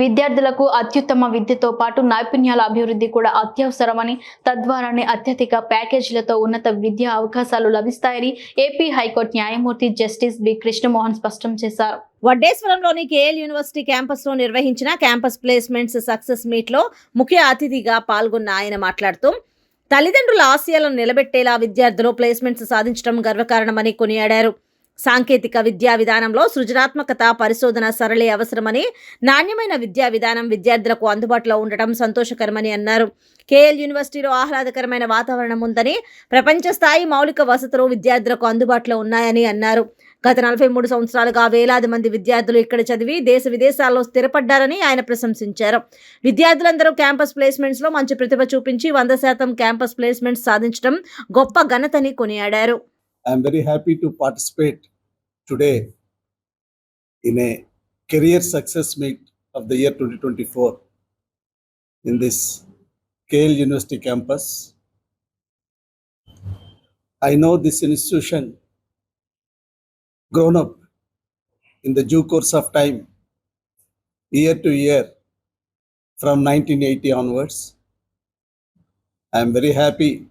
విద్యార్థులకు అత్యుత్తమ విద్యతో పాటు నైపుణ్యాల అభివృద్ధి కూడా అత్యవసరమని తద్వారానే అత్యధిక ప్యాకేజీలతో ఉన్నత విద్యా అవకాశాలు లభిస్తాయని ఏపీ హైకోర్టు న్యాయమూర్తి జస్టిస్ బి. కృష్ణమోహన్ స్పష్టం చేశారు. వడ్డేశ్వరంలోని కేఎల్ యూనివర్సిటీ క్యాంపస్లో నిర్వహించిన క్యాంపస్ ప్లేస్మెంట్స్ సక్సెస్ మీట్లో ముఖ్య అతిథిగా పాల్గొన్న ఆయన మాట్లాడుతూ తల్లిదండ్రుల ఆశయాలను నిలబెట్టేలా విద్యార్థులు ప్లేస్మెంట్స్ సాధించడం గర్వకారణమని కొనియాడారు. సాంకేతిక విద్యా విధానంలో సృజనాత్మకత పరిశోధన సరళి అవసరమని నాణ్యమైన విద్యా విధానం విద్యార్థులకు అందుబాటులో ఉండటం సంతోషకరమని అన్నారు. కేఎల్ యూనివర్సిటీలో ఆహ్లాదకరమైన వాతావరణం ఉందని ప్రపంచ స్థాయి మౌలిక వసతులు విద్యార్థులకు అందుబాటులో ఉన్నాయని అన్నారు. గత నలభై మూడు సంవత్సరాలుగా వేలాది మంది విద్యార్థులు ఇక్కడ చదివి దేశ విదేశాల్లో స్థిరపడ్డారని ఆయన ప్రశంసించారు. విద్యార్థులందరూ క్యాంపస్ ప్లేస్మెంట్స్లో మంచి ప్రతిభ చూపించి వంద శాతం క్యాంపస్ ప్లేస్మెంట్స్ సాధించడం గొప్ప ఘనతని కొనియాడారు. I'm very happy to participate today in a career success meet of the year 2024 in this KL University campus. I know this institution grown up in the due course of time, year to year, from 1980 onwards. I am very happy.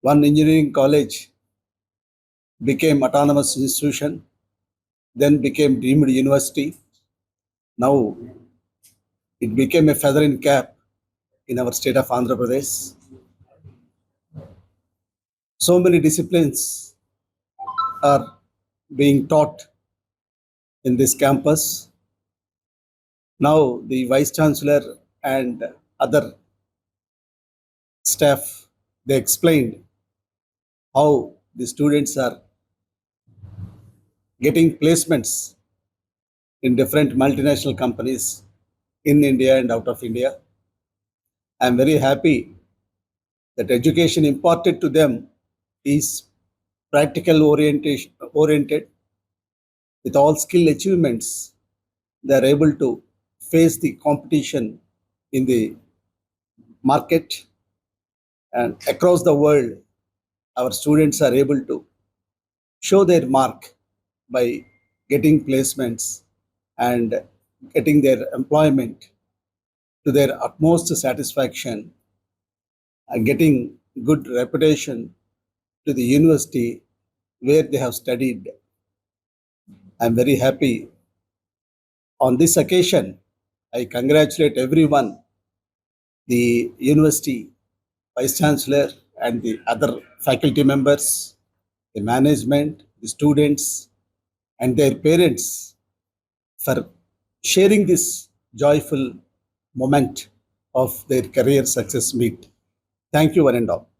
One engineering college became autonomous institution, then became deemed university. Now it became a feather in cap in our state of Andhra Pradesh. So many disciplines are being taught in this campus. Now the vice chancellor and other staff they explained how the students are getting placements in different multinational companies in India and out of India. I am very happy that education imparted to them is practical orientation oriented with all skill achievements they are able to face the competition in the market and across the world our students are able to show their mark by getting placements and getting their employment to their utmost satisfaction and getting good reputation to the university where they have studied. I'm very happy. On this occasion, I congratulate everyone, the university, vice chancellor, and the other faculty members, the management, the students, and their parents for sharing this joyful moment of their career success meet. Thank you, one and all.